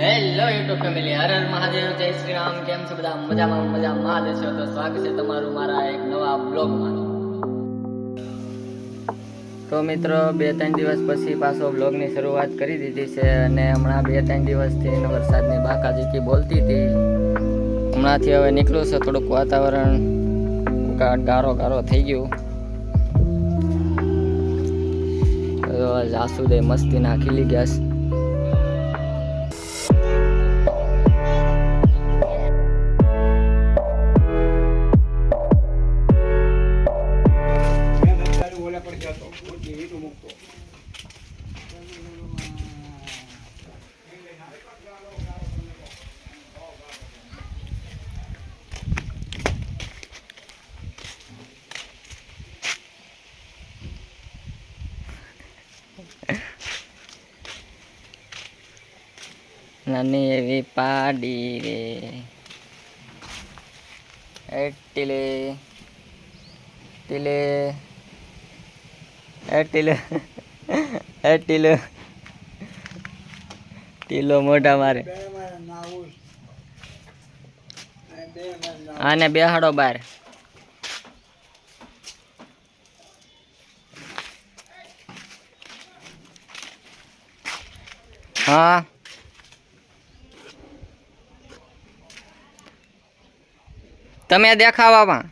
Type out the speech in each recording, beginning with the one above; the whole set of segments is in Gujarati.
હેલો યુટ્યુબ ફેમિલી હર હર મહાદેવ. જય શ્રી રામ. કેમ છો બધા? મજામાં મજામાં. જ છો તો સ્વાગત છે તમારું મારા એક નવા બ્લોગમાં તો મિત્રો, બે ત્રણ દિવસ પછી પાછો બ્લોગની શરૂઆત કરી દીધી છે અને હમણાં બે ત્રણ દિવસથી વરસાદની બાકા જીકી બોલતી હતી, હમણાંથી હવે નીકળ્યું છે. થોડુંક વાતાવરણ ગારો ગારો થઈ ગયું. જાસુદે મસ્તીના ખીલી ગયા છે. નાની એવી પાડી રે એટલે ટીલે એ ટીલે એ ટીલે ટીલો મોઢા મારે આને બેહાડો બાર હા તમે દેખાવામાં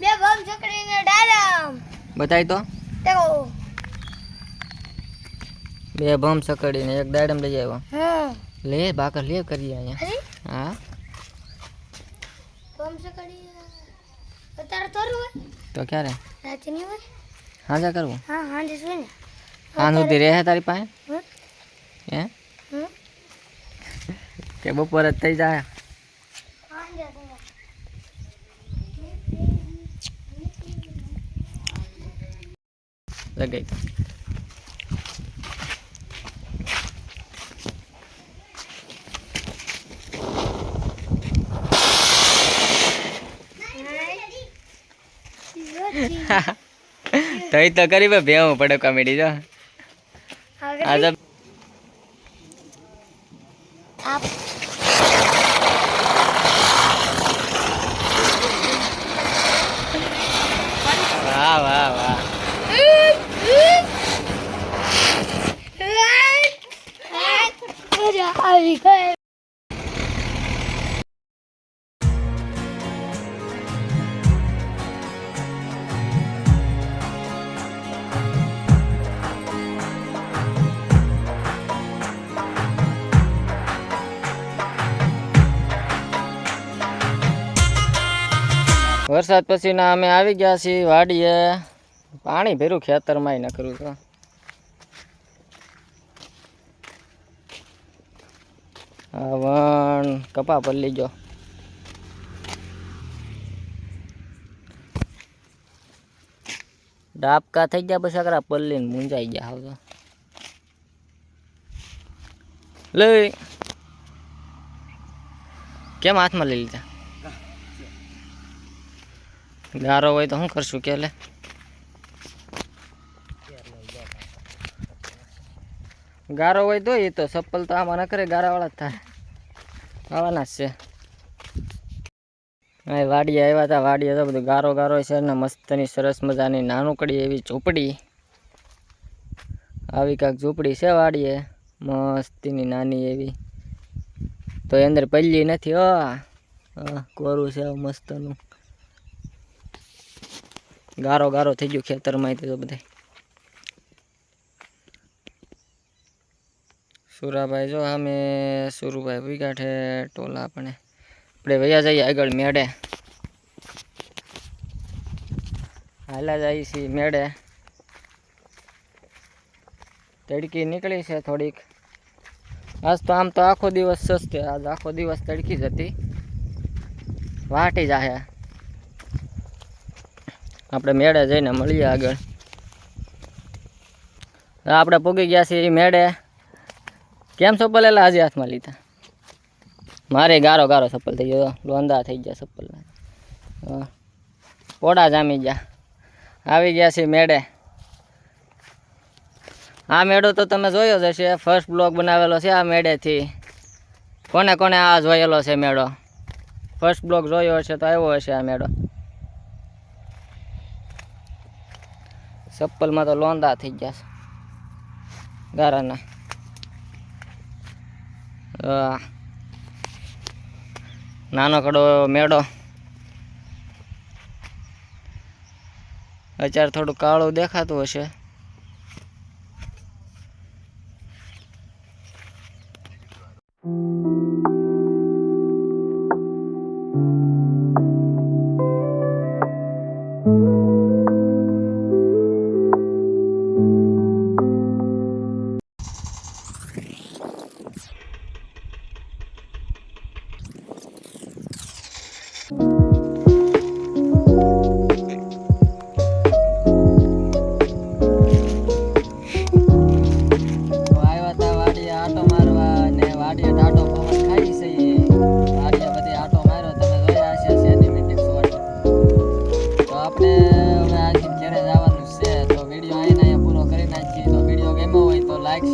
બે બમ બતાય તો. બે ભમ સકડીને એક દાડમ લઈ આવ્યો. હા લે બાકર લે કરીએ અહીંયા. હા. બમ છકડી અત્યારે તરું હોય? તો ક્યારે? રાતે નહીં હોય હાજા કરવું. હા હાંજે સુઈ ને. હા સુધી રહે તારી પાસે? હમ. હે? હમ. કે બપોર જ થઈ જાય. હાંજે સુઈ લગાઈ દો. તઈ તો કરી ભેવું પડે કોમેડી જો આજે વરસાદ પછીના અમે આવી ગયા છીએ વાડીએ. પાણી ભેરું ખેતરમાં ન કરું તો. વણ કપા પર લીજો. ડાબકા થઈ ગયા પછી આગળ પલ્લીને મૂંઝાઈ ગયા હાવ તો. લે કેમ હાથમાં લઈ લીધા? ગારો હોય તો શું કરશું કે ગારો હોય તો એ તો ચપ્પલ તો આમાં ન કરે ગારાવાળા જ થાય. આવવાના જ છે. હા વાડીએ આવ્યા હતા વાડીએ તો બધું ગારો ગારો છે ને મસ્તની સરસ મજાની નાનકડી એવી ઝૂંપડી. આવી કાંક ઝૂંપડી છે વાડીએ મસ્તીની નાની એવી. તો અંદર પલ્લી નથી હા, કોરું છે મસ્તનું. ગારો ગારો થઈ ગયો ખેતરમાં તો બધા સુરાભાઈ જો અમે સુરુભાઈ વિગાઠે ટોલા આપણે આપણે વૈયા જઈએ આગળ મેળે. હાલા જઈએ છીએ મેળે. તડકી નીકળી છે થોડીક. આજ તો આમ તો આખો દિવસ સસ્તે, આજ આખો દિવસ તડકી જ હતી. વાટી જાહે. આપણે મેળે જઈને મળીએ આગળ. આપણે પૂગી ગયા છીએ મેળે. કેમ ચપ્પલ એટલે આજે હાથમાં લીધા? મારે ગારો ગારો ચપ્પલ થઈ ગયો. લોંદા થઈ ગયા ચપ્પલ. પોડા જામી ગયા. આવી ગયા છે મેળે. આ મેળો તો તમે જોયો જ હશે. ફર્સ્ટ બ્લોગ બનાવેલો છે આ મેળેથી. કોને કોને આ જોયેલો છે મેળો? ફર્સ્ટ બ્લોગ જોયો હશે તો આવ્યો હશે આ મેળો. ચપ્પલમાં તો લોંદા થઈ ગયા છે. ગારાના. નાનકડો નાનો કડો મેળો. અત્યારે થોડું કાળું દેખાતું હશે.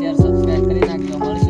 biar subscribe kalian agak males